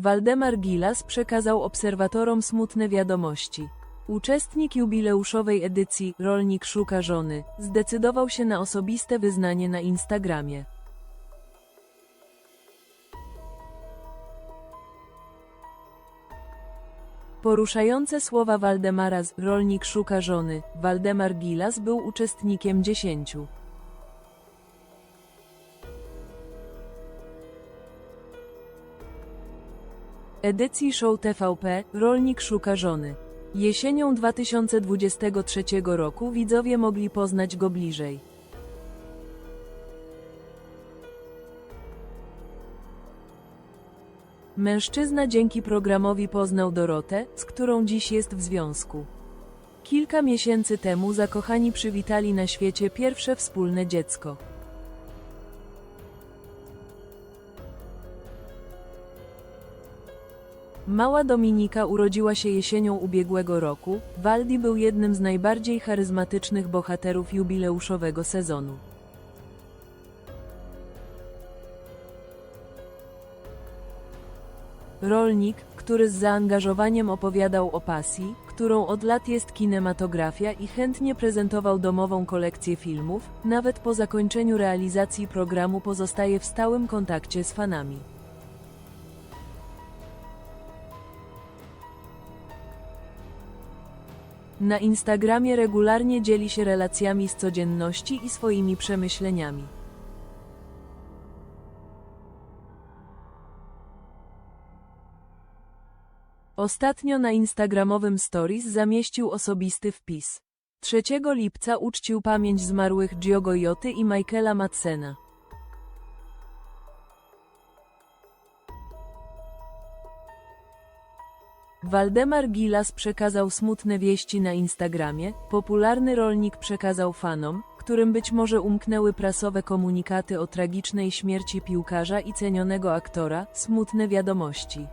Waldemar Gilas przekazał obserwatorom smutne wiadomości. Uczestnik jubileuszowej edycji Rolnik szuka żony zdecydował się na osobiste wyznanie na Instagramie. Poruszające słowa Waldemara z Rolnik szuka żony, Waldemar Gilas był uczestnikiem dziesięciu. Edycji show TVP Rolnik szuka żony. Jesienią 2023 roku widzowie mogli poznać go bliżej. Mężczyzna dzięki programowi poznał Dorotę, z którą dziś jest w związku. Kilka miesięcy temu zakochani przywitali na świecie pierwsze wspólne dziecko. Mała Dominika urodziła się jesienią ubiegłego roku. Waldi był jednym z najbardziej charyzmatycznych bohaterów jubileuszowego sezonu. Rolnik, który z zaangażowaniem opowiadał o pasji, którą od lat jest kinematografia i chętnie prezentował domową kolekcję filmów, nawet po zakończeniu realizacji programu pozostaje w stałym kontakcie z fanami. Na Instagramie regularnie dzieli się relacjami z codzienności i swoimi przemyśleniami. Ostatnio na instagramowym stories zamieścił osobisty wpis. 3 lipca uczcił pamięć zmarłych Diogo Joty i Michaela Madsena. Waldemar Gilas przekazał smutne wieści na Instagramie, popularny rolnik przekazał fanom, którym być może umknęły prasowe komunikaty o tragicznej śmierci piłkarza i cenionego aktora, smutne wiadomości.